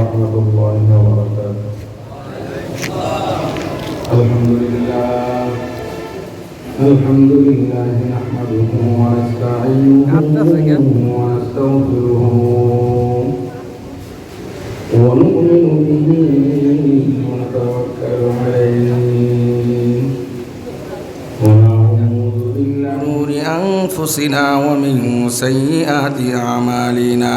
ورحمة الله وبركاته. الحمد لله. الحمد لله نحمده ونستعينه ونستغفره ونؤمن به ونتوكل عليه. ونعوذ بالله شرور أنفسنا ومن سيئات أعمالنا.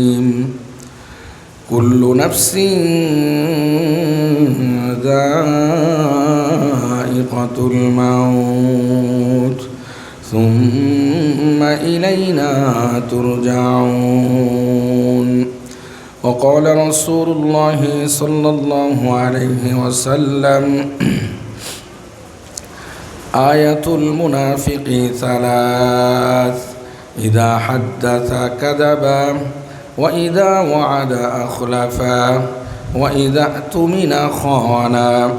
كل نفس ذائقة الموت ثم إلينا ترجعون. وقال رسول الله صلى الله عليه وسلم آية المنافق ثلاث إذا حدث كذب وإذا وعد أخلفا وإذا اؤتمن خانا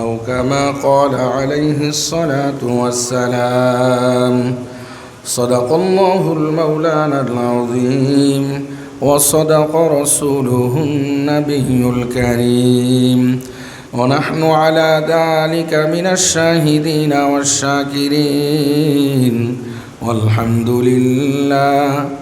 أو كما قال عليه الصلاة والسلام صدق الله المولانا العظيم وصدق رسوله النبي الكريم. ونحن على ذلك من الشاهدين والشاكرين. والحمد لله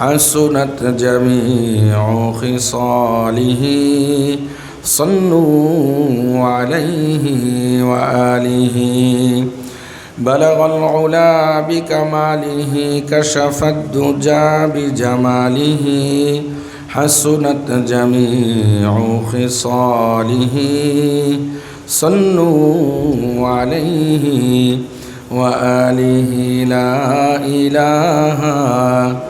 حسنت جميع خصاله. صلوا عليه وآله. بلغ العلا بكماله كشف الدجى بجماله. حسنت جميع خصاله. صلوا عليه وآله. لا إله إلا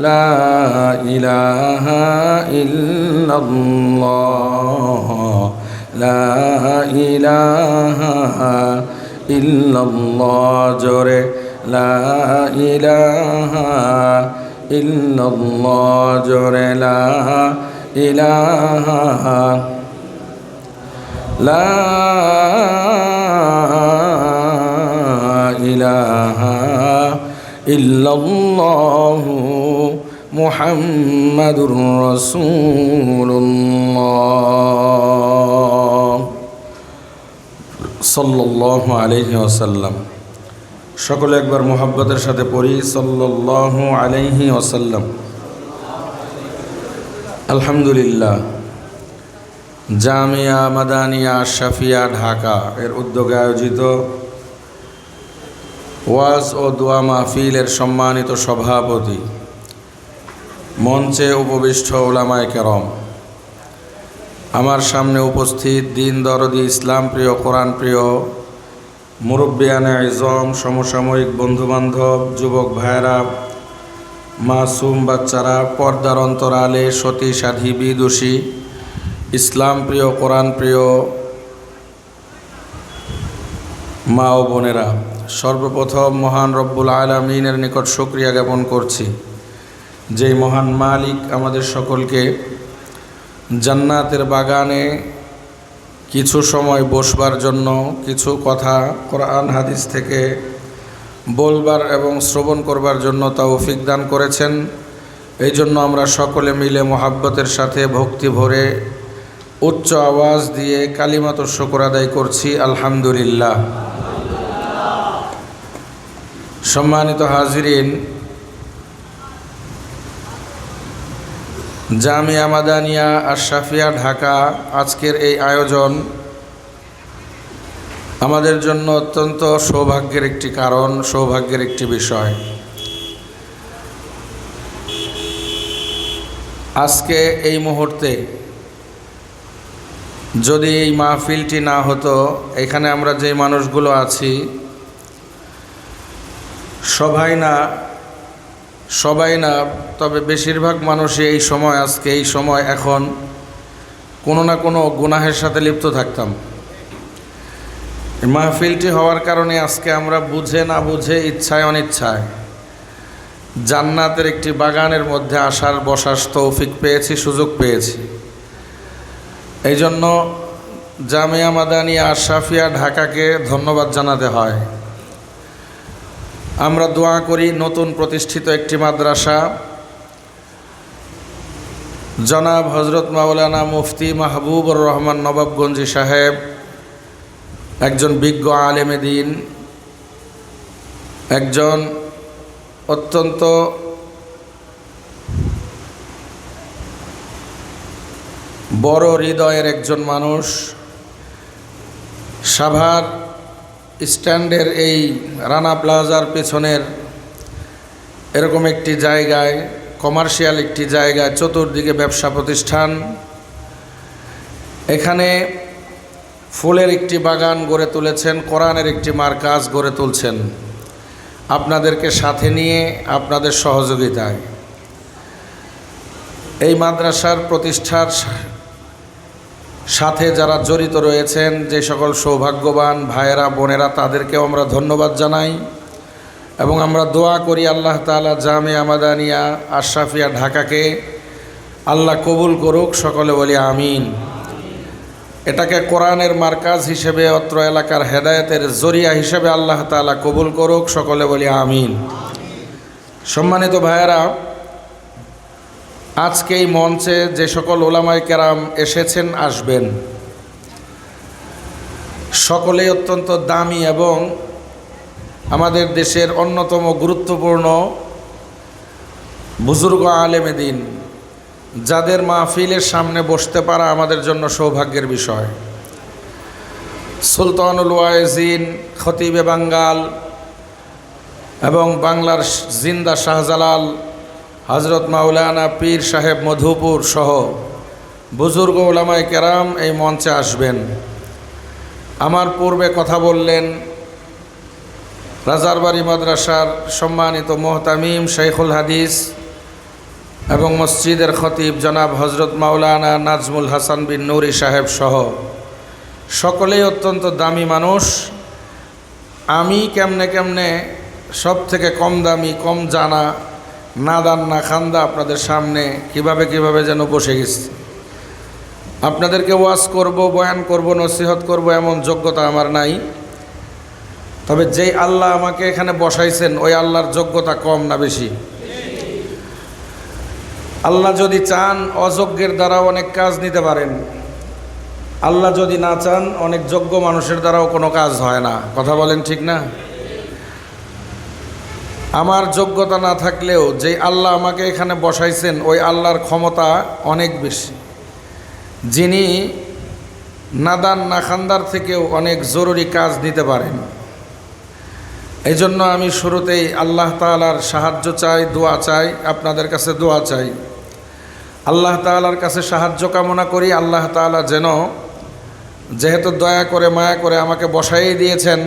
لا إله إلا الله جري لا إله إلا الله لا إله إلا الله جري لا إله إلا الله جري لا إله لا إله إلا الله মোহাম্মদুর রসুল্লাহ সাল্লাহ আলহি আসাল্লাম সকলে একবার মোহাব্বতের সাথে পড়ি সাল্লাহ আলহি আসাল্লাম আলহামদুলিল্লাহ। জামিয়া মাদানিয়া শাফিয়া ঢাকা এর উদ্যোগে আয়োজিত ওয়াজ ও দোয়া মাহফিলের সম্মানিত সভাপতি মঞ্চে উপবিষ্ট ওলামায় কেরম। আমার সামনে উপস্থিত দিন দরদি ইসলাম প্রিয়, কোরআন প্রিয়, মুরব্বিয়ানে আইজম সমসাময়িক বন্ধুবান্ধব, যুবক ভাইয়েরা, মাসুম বাচ্চারা, পর্দার অন্তরালে সতী সাধী বিদুষী, ইসলাম প্রিয়, কোরআন প্রিয়, মা ও বোনেরা, সর্বপ্রথম মহান রব্বুল আলমিনের নিকট শুক্রিয়া জ্ঞাপন করছি। যেই মহান মালিক আমাদের সকলকে জান্নাতের বাগানে কিছু সময় বসবার জন্য কিছু কথা কোরআন, হাদিস থেকে বলবার এবং শ্রবণ করবার জন্য তৌফিক দান করেছেন। এই জন্য আমরা সকলে মিলে মোহাব্বতের সাথে ভক্তি ভরে উচ্চ আওয়াজ দিয়ে কালিমাত শকর আদায় করছি। আলহামদুলিল্লাহ। সম্মানিত হাজিরিন জামিয়া মাদানিয়া আশরাফিয়া ঢাকা আজকের এই আয়োজন আমাদের জন্য অত্যন্ত সৌভাগ্যের একটি কারণ, সৌভাগ্যের একটি বিষয়। আজকে এই মুহূর্তে যদি এই মাহফিলটি না হতো, এখানে আমরা যে মানুষগুলো আছি, সবাই না সবাই না, তবে বেশিরভাগ মানুষই এই সময় আজকে, এই সময় এখন কোনো না কোনো গুনাহের সাথে লিপ্ত থাকতাম। মাহফিলটি হওয়ার কারণে আজকে আমরা বুঝে না বুঝে ইচ্ছায় অনিচ্ছায় জান্নাতের একটি বাগানের মধ্যে আসার, বসার তৌফিক পেয়েছি, সুযোগ পেয়েছি। এই জন্য জামিয়া মাদানিয়া আশরাফিয়া ঢাকাকে ধন্যবাদ জানাতে হয়। আমরা দোয়া করি নতুন প্রতিষ্ঠিত একটি মাদ্রাসা। জনাব হজরত মাওলানা মুফতি মাহবুবুর রহমান নবাবগঞ্জি সাহেব, একজন বিজ্ঞ আলেমে দিন, একজন অত্যন্ত বড় হৃদয়ের একজন মানুষ, সাভার স্ট্যান্ডের এই রানা প্লাজার পেছনের এরকম একটি জায়গায় কমার্শিয়াল একটি জায়গায় চতুর্দিকে ব্যবসা প্রতিষ্ঠান। এখানে ফুলের একটি বাগান গড়ে তুলেছেন, কোরআনের একটি মার্কাজ গড়ে তুলছেন। আপনাদেরকে সাথে নিয়ে, আপনাদের সহযোগিতায়। এই মাদ্রাসার প্রতিষ্ঠার সাথে যারা জড়িত রয়েছেন, যে সকল সৌভাগ্যবান ভাইয়েরা, বোনেরা, তাদেরকেও আমরা ধন্যবাদ জানাই। এবং আমরা দোয়া করি আল্লাহ তালা জামে আমাদানিয়া, আশরাফিয়া ঢাকাকে আল্লাহ কবুল করুক, সকলে বলি আমিন। এটাকে কোরআনের মার্কাজ হিসেবে, অত্র এলাকার হেদায়েতের জরিয়া হিসেবে আল্লাহ তালা কবুল করুক, সকলে বলি আমিন। সম্মানিত ভাইয়েরা আজকে এই মঞ্চে যে সকল ওলামাই কেরাম এসেছেন, আসবেন। সকলেই অত্যন্ত দামি এবং আমাদের দেশের অন্যতম গুরুত্বপূর্ণ বুজুর্গ আলেমে দিন, যাদের মাহফিলের সামনে বসতে পারা আমাদের জন্য সৌভাগ্যের বিষয়। সুলতানুল ওয়াইজিন, খতিবে বাঙ্গাল এবং বাংলার জিন্দা শাহজালাল হজরত মাওলানা পীর সাহেব মধুপুর সহ বুজুর্গ ওলামায় কেরাম এই মঞ্চে আসবেন। আমার পূর্বে কথা বললেন রাজারবাড়ি মাদ্রাসার সম্মানিত মোহতামিম শেখুল হাদিস এবং মসজিদের খতিব জনাব হজরত মাওলানা নাজমুল হাসান বিন নুরি সাহেব সহ সকলেই অত্যন্ত দামি মানুষ। আমি কেমনে কেমনে সব থেকে কম দামি, কম জানা না দান, না খান্দা আপনাদের সামনে কীভাবে কীভাবে যেন বসে গেছি। আপনাদেরকে ওয়াজ করব, বয়ান করব, নসিহত করব, এমন যোগ্যতা আমার নাই। তবে যেই আল্লাহ আমাকে এখানে বসাইছেন, ওই আল্লাহর যোগ্যতা কম না বেশি। আল্লাহ যদি চান, অযোগ্যের দ্বারা অনেক কাজ নিতে পারেন। আল্লাহ যদি না চান, অনেক যোগ্য মানুষের দ্বারাও কোনো কাজ হয় না। কথা বলেন ঠিক না? আমার যোগ্যতা না থাকলেও যে আল্লাহ আমাকে এখানে বসাইছেন, ওই আল্লাহর ক্ষমতা অনেক বেশি। যিনি নাদান নাখান্দার থেকেও অনেক জরুরি কাজ নিতে পারেন। এই জন্য আমি শুরুতেই আল্লাহ তালার সাহায্য চাই, দোয়া চাই, আপনাদের কাছে দোয়া চাই। আল্লাহ তালার কাছে সাহায্য কামনা করি, আল্লাহ তালা যেন যেহেতু দয়া করে, মায়া করে আমাকে বসাই দিয়েছেন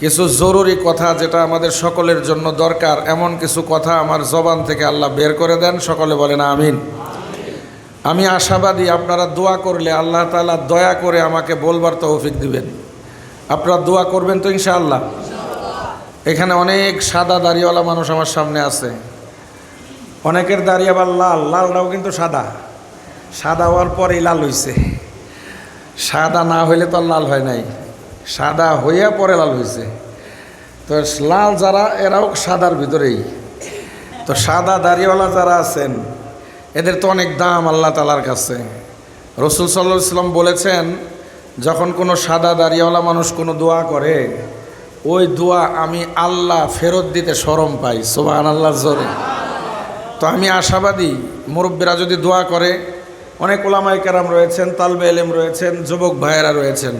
কিছু জরুরি কথা যেটা আমাদের সকলের জন্য দরকার, এমন কিছু কথা আমার জবান থেকে আল্লাহ বের করে দেন, সকলে বলেন আমিন। আমি আশাবাদী আপনারা দোয়া করলে আল্লাহ তালা দয়া করে আমাকে বলবার তৌফিক দিবেন। আপনারা দোয়া করবেন তো ইনশাআল্লাহ। এখানে অনেক সাদা দাড়িওয়ালা মানুষ আমার সামনে আছে। অনেকের দাড়ি আবার লাল, লালটাও কিন্তু সাদা। সাদা হওয়ার পরেই লাল হইছে। সাদা না হইলে তো লাল হয় নাই। সাদা হইয়া পরে লাল হয়েছে তো লাল যারা, এরাও সাদার ভিতরেই। তো সাদা দাড়িওয়ালা যারা আছেন, এদের তো অনেক দাম আল্লাহ তালার কাছে। রসুল সাল্লাহ ইসলাম বলেছেন, যখন কোনো সাদা দাড়িওয়ালা মানুষ কোনো দোয়া করে, ওই দোয়া আমি আল্লাহ ফেরত দিতে সরম পাই সোবান আল্লাহ জোরে। তো আমি আশাবাদী, মুরব্বীরা যদি দোয়া করে, অনেক ওলামাই কেরাম রয়েছেন, তালবে এলেম রয়েছেন, যুবক ভাইয়েরা রয়েছেন।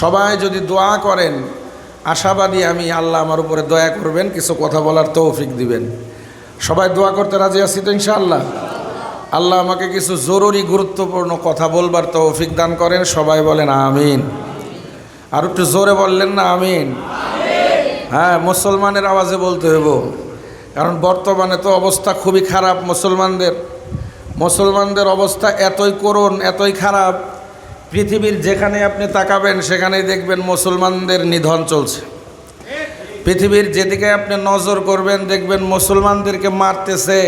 সবাই যদি দোয়া করেন, আশাবাদী আমি আল্লাহ আমার উপরে দয়া করবেন, কিছু কথা বলার তৌফিক দিবেন। সবাই দোয়া করতে রাজি আছি তো ইনশাআল্লাহ? আল্লাহ আমাকে কিছু জরুরি, গুরুত্বপূর্ণ কথা বলবার তৌফিক দান করেন, সবাই বলেন আমিন। আর একটু জোরে বললেন না, আমিন? হ্যাঁ মুসলমানের আওয়াজে বলতে হইব। কারণ বর্তমানে তো অবস্থা খুবই খারাপ মুসলমানদের। মুসলমানদের অবস্থা এতই করুণ, এতই খারাপ পৃথিবীর যেখানে আপনি তাকাবেন, সেখানেই দেখবেন মুসলমানদের নিধন চলছে। পৃথিবীর যেদিকে আপনি নজর করবেন, দেখবেন মুসলমানদেরকে মারতেছে।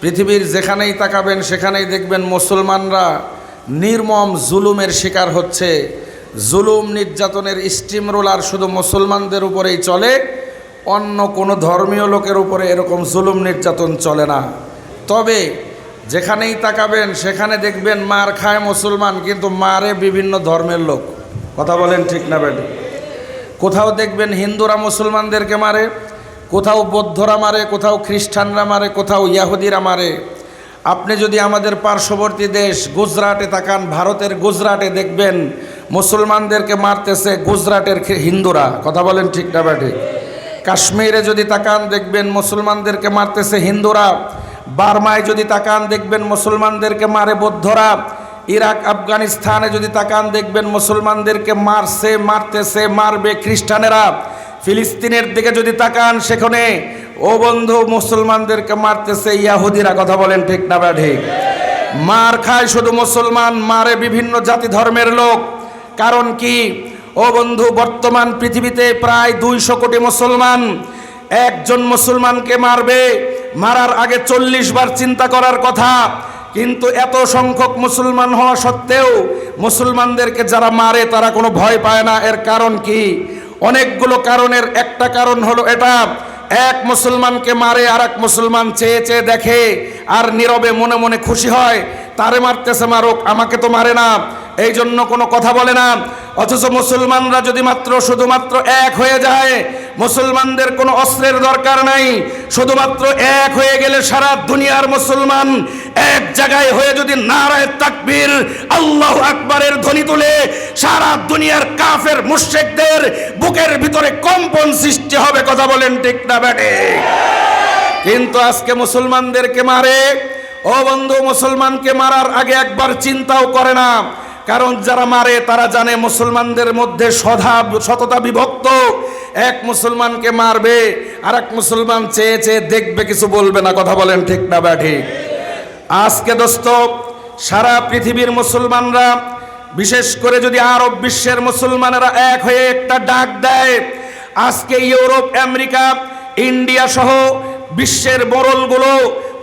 পৃথিবীর যেখানেই তাকাবেন, সেখানেই দেখবেন মুসলমানরা নির্মম জুলুমের শিকার হচ্ছে। জুলুম নির্যাতনের স্টিম রোলার শুধু মুসলমানদের উপরেই চলে, অন্য কোনো ধর্মীয় লোকের উপরে এরকম জুলুম নির্যাতন চলে না। তবে যেখানেই তাকাবেন, সেখানে দেখবেন মার খায় মুসলমান, কিন্তু মারে বিভিন্ন ধর্মের লোক। কথা বলেন ঠিক না বেটে? কোথাও দেখবেন হিন্দুরা মুসলমানদেরকে মারে, কোথাও বৌদ্ধরা মারে, কোথাও খ্রিস্টানরা মারে, কোথাও ইয়াহুদিরা মারে। আপনি যদি আমাদের পার্শ্ববর্তী দেশ গুজরাটে তাকান, ভারতের গুজরাটে দেখবেন মুসলমানদেরকে মারতেছে গুজরাটের হিন্দুরা। কথা বলেন ঠিক না বেটে? কাশ্মীরে যদি তাকান, দেখবেন মুসলমানদেরকে মারতেছে হিন্দুরা। বার্মায় যদি তাকান, দেখবেন মুসলমানদেরকে মারে বৌদ্ধরা। ইরাক, আফগানিস্তানে যদি তাকান, দেখবেন মুসলমানদেরকে মারছে, মারতেছে, মারবে খ্রিস্টানেরা। ফিলিস্তিনের দিকে যদি তাকান সেখানে, ও বন্ধু, মুসলমানদেরকে মারতেছে, ইয়াহুদিরা কথা বলেন ঠিক না বা ঠিক? মার খায় শুধু মুসলমান, মারে বিভিন্ন জাতি ধর্মের লোক। কারণ কি? ও বন্ধু, বর্তমান পৃথিবীতে প্রায় দুইশো কোটি মুসলমান, একজন মুসলমানকে মারবে মারার আগে চল্লিশ বার চিন্তা করার কথা। কিন্তু এত সংখ্যক মুসলমান হওয়া সত্ত্বেও মুসলমানদেরকে যারা মারে, তারা কোনো ভয় পায় না। এর কারণ কি? অনেকগুলো কারণের একটা কারণ হলো এটা। এক মুসলমানকে মারে আর এক মুসলমান চেয়ে চেয়ে দেখে, আর নীরবে মনে মনে খুশি হয়, তারে মারতেছে মারুক, আমাকে তো মারে না। এই জন্য কোনো কথা বলে না। অথচ মুসলমানরা যদি মাত্র শুধুমাত্র এক হয়ে যায়, মুসলমানদের কোনো অস্ত্রের দরকার নাই। শুধুমাত্র এক হয়ে গেলে সারা দুনিয়ার মুসলমান এক জায়গায় হয়ে যদি নারায় তাকবীর, আল্লাহ আকবরের ধ্বনি তুলে, সারা দুনিয়ার কাফের মুশেকদের বুকের ভিতরে কম্পন সৃষ্টি হবে, কথা বলেন ঠিক না ব্যাটে? কিন্তু আজকে মুসলমানদেরকে মারে। ও বন্ধু, মুসলমানকে মারার আগে একবার চিন্তাও করে না। কারণ যারা মারে, তারা জানে মুসলমানদের মধ্যে সধা, সততা বিভক্ত। এক মুসলমানকে মারবে আর এক মুসলমান চেয়ে চেয়ে দেখবে, কিছু বলবে না, কথা বলেন ঠিক না বা ঠিক? আজকে দোস্ত, সারা পৃথিবীর মুসলমানরা, বিশেষ করে যদি আরব বিশ্বের মুসলমানেরা এক হয়ে একটা ডাক দেয়, আজকে ইউরোপ, আমেরিকা, ইন্ডিয়া সহ বিশ্বের বরলগুলো,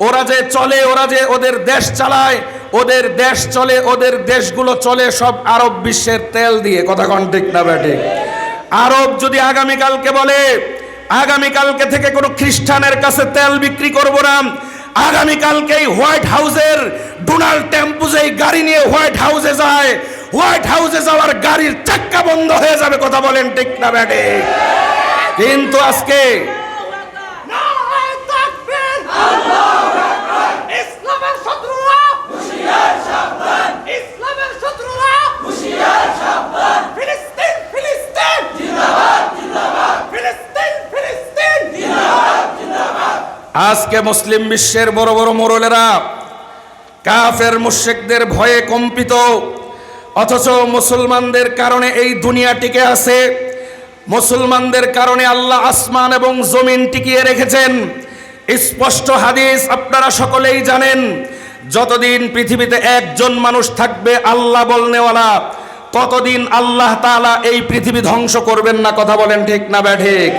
ওরা যে চলে, ওরা যে ওদের দেশ চালায় ওদের দেশ চলে ওদের দেশগুলো চলে সব আরব বিশ্বের তেল দিয়ে কথা কন ঠিক না ব্যাটে আরব যদি আগামীকালকে বলে আগামীকালকে থেকে কোনো খ্রিস্টানের কাছে তেল বিক্রি করব না আগামীকালকে এই হোয়াইট হাউসের ডোনাল্ড টেম্পু যেই গাড়ি নিয়ে হোয়াইট হাউসে যায় হোয়াইট হাউসে যাওয়ার গাড়ির চাক্কা বন্ধ হয়ে যাবে কথা বলেন ঠিক না ব্যাটে কিন্তু আজকে নারায়ে আজকে মুসলিম বিশ্বের বড় বড় মোরলেরা কাফের মুশেকদের ভয়ে কম্পিত অথচ মুসলমানদের কারণে এই দুনিয়া টিকে আছে। মুসলমানদের কারণে আল্লাহ আসমান এবং জমিন টিকিয়ে রেখেছেন। স্পষ্ট হাদিস আপনারা সকলেই জানেন যতদিন পৃথিবীতে একজন মানুষ থাকবে, আল্লাহ বলনেওয়ালা, ততদিন আল্লাহ তাআলা এই পৃথিবী ধ্বংস করবেন না, কথা বলেন ঠিক না ব্যাঠিক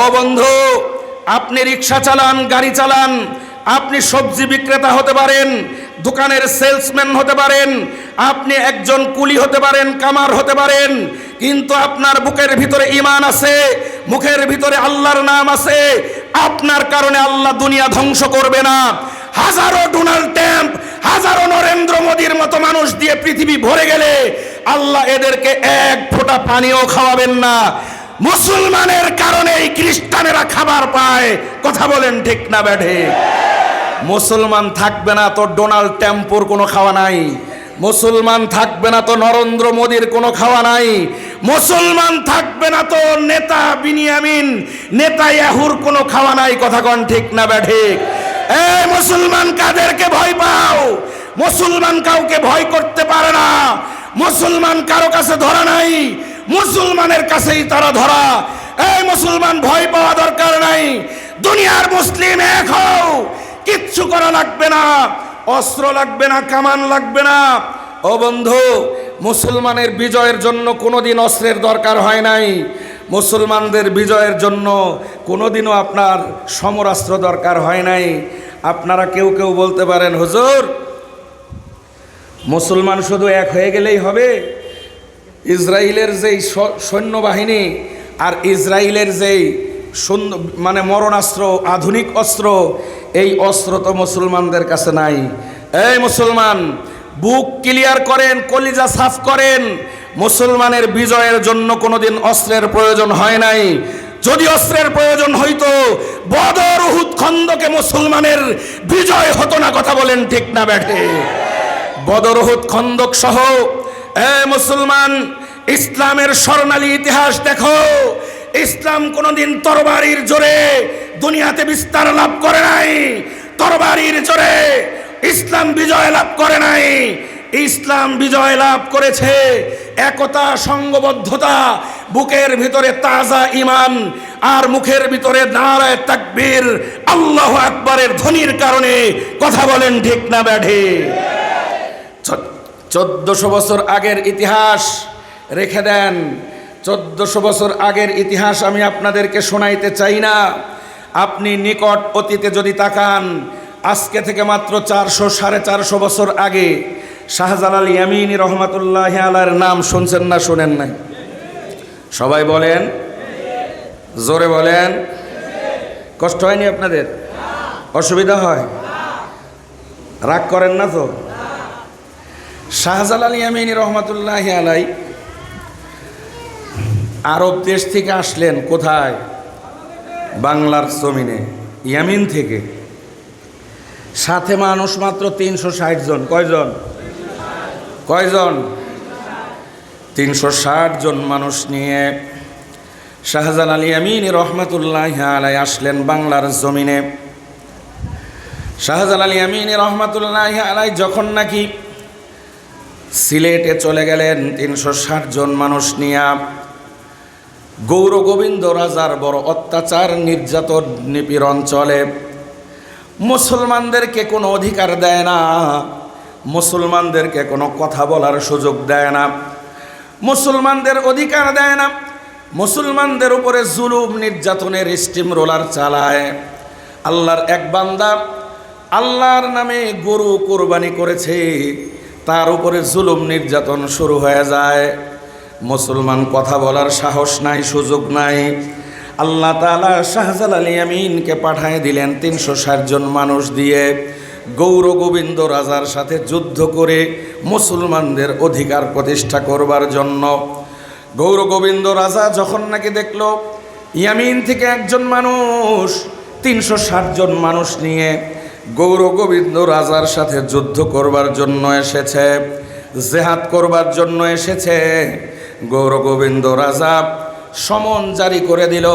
ও বন্ধু, আপনি রিক্সা চালান, গাড়ি চালান, আপনি সবজি বিক্রেতা হতে পারেন, দোকানের সেলসম্যান হতে পারেন, আপনি একজন কুলি হতে পারেন, কামার হতে পারেন, কিন্তু আপনার বুকের ভিতরে ইমান আছে, মুখের ভিতরে আল্লাহর নাম আছে, আপনার কারণে আল্লাহ দুনিয়া ধ্বংস করবে না। হাজারো ডোনাল্ড ট্যাম্প হাজারো নরেন্দ্র মোদীর মতো মানুষ দিয়ে পৃথিবী ভরে গেলে আল্লাহ এদেরকে এক ফোঁটা পানিও খাওয়াবেন না। মুসলমানের কারণেই খ্রিস্টানেরা খাবার পায়। কথা বলেন ঠিক না ব্যাঠে? মুসলমান থাকবে না তো ডোনাল্ড ট্যাম্পোর কোনো খাওয়া নাই। মুসলমান থাকবে না তো নরেন্দ্র মোদীর কোনো খাওয়া নাই। মুসলমান থাকবে না তো নেতা বিনিয়ামিন, নেতা ইয়াহুর কোনো খাওয়া নাই। কথা কন ঠিক না ব্যাঠিক মুসলমান কাদেরকে ভয় পাও? মুসলমান কাউকে ভয় করতে পারে না। মুসলমান কারও কাছে ধরা নাই। মুসলমানের কাছেই তারা ধরা। এই মুসলমান ভয় পাওয়া দরকার নাই। দুনিয়ার মুসলিম এক হও। কিচ্ছু করা লাগবে না। অস্ত্র লাগবে না, কামান লাগবে না। ও বন্ধু, মুসলমানের বিজয়ের জন্য কোনোদিন অস্ত্রের দরকার হয় নাই। মুসলমানদের বিজয়ের জন্য কোনোদিনও আপনার সমরাস্ত্র দরকার হয় নাই। আপনারা কেউ কেউ বলতে পারেন, হুজুর, মুসলমান শুধু এক হয়ে গেলেই হবে। ইসরায়েলের যেই সৈন্যবাহিনী আর ইসরায়েলের যেই সুন্দর মানে মরণাস্ত্র, আধুনিক অস্ত্র, এই অস্ত্র তো মুসলমানদের কাছে নাই। এই মুসলমান, বুক ক্লিয়ার করেন, কলিজা সাফ করেন মুসলমানের বিজয়ের জন্য কোনোদিন অস্ত্রের প্রয়োজন হয় নাই। যদি অস্ত্রের প্রয়োজন হইতো, বদর উহুদ খন্দকে মুসলমানের বিজয় হতো না কথা বলেন ঠিক না ব্যাঠে। বদরহুদ খন্দক সহ, এ মুসলমান, ইসলামের স্বর্ণালী ইতিহাস দেখো। ইসলাম কোনোদিন তরবারির জোরে দুনিয়াতে বিস্তার লাভ করে নাই। তরবারির জোরে ইসলাম বিজয় লাভ করে নাই। ইসলাম বিজয় লাভ করেছে। একতা, সঙ্গবদ্ধতা, বুকের ভিতরে তাজা ইমান আর মুখের ভিতরে নারায় তাকবীর আল্লাহ আকবরের ধ্বনির কারণে কথা বলেন ঠিক না ব্যাঠে চোদ্দশো বছর আগের ইতিহাস রেখে দেন। চোদ্দশো বছর আগের ইতিহাস আমি আপনাদেরকে শোনাইতে চাই না। আপনি নিকট অতীতে যদি তাকান, আজকে থেকে মাত্র চারশো, সাড়ে চারশো বছর আগে শাহজালাল ইয়ামিনী রহমাতুল্লাহ আলার নাম শুনছেন না শোনেন নাই? সবাই বলেন, জোরে বলেন। কষ্ট হয়নি আপনাদের? অসুবিধা হয়? রাগ করেন না তো? শাহজালাল ইয়ামিনী রহমতুল্লাহ আলাই আরব দেশ থেকে আসলেন কোথায়? বাংলার জমিনে, ইয়ামিন থেকে। সাথে মানুষ মাত্র তিনশো ষাট জন। কয়জন? কয়জন? তিনশো ষাট জন মানুষ নিয়ে শাহজালাল ইয়ামিনী রহমতুল্লাহ আলাই আসলেন বাংলার জমিনে। শাহজালাল ইয়ামিন রহমাতুল্লাহ আলাই যখন নাকি সিলেটে চলে গেলেন, তিনশো ষাট জন মানুষ নিয়া গৌর গোবিন্দ রাজার বড় অত্যাচার, নির্যাতন, নিপীড়ন চলে। মুসলমানদেরকে কোনো অধিকার দেয় না। মুসলমানদেরকে কোনো কথা বলার সুযোগ দেয় না। মুসলমানদের অধিকার দেয় না। মুসলমানদের উপরে জুলুম, নির্যাতনের স্টিম রোলার চালায়। আল্লাহর এক বান্দা আল্লাহর নামে গরু কোরবানি করেছে, তার উপরে জুলুম, নির্যাতন শুরু হয়ে যায়। মুসলমান কথা বলার সাহস নাই, সুযোগ নাই। আল্লাহ তালা শাহজালাল ইয়ামিনকে পাঠায় দিলেন তিনশো ষাট জন মানুষ দিয়ে। গৌর গোবিন্দ রাজার সাথে যুদ্ধ করে মুসলমানদের অধিকার প্রতিষ্ঠা করবার জন্য। গৌর গোবিন্দ রাজা যখন নাকি দেখল, ইয়ামিন থেকে একজন মানুষ, তিনশো ষাট জন মানুষ নিয়ে গৌর গোবিন্দ রাজার সাথে যুদ্ধ করবার জন্য এসেছে, জেহাদ করবার জন্য এসেছে। গৌর গোবিন্দ রাজা সমন জারি করে দিল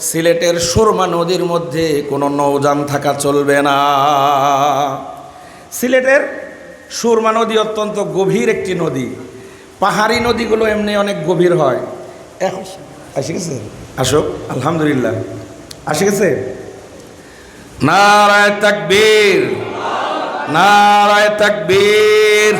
সিলেটের সুরমা নদীর মধ্যে কোনো নৌযান থাকা চলবে না। সিলেটের সুরমা নদী অত্যন্ত গভীর একটি নদী। পাহাড়ি নদীগুলো এমনি অনেক গভীর হয়। আসে গেছে? আসো, আলহামদুলিল্লাহ। আসে গেছে? নারায় তাকবীর নারায় তাকবীর।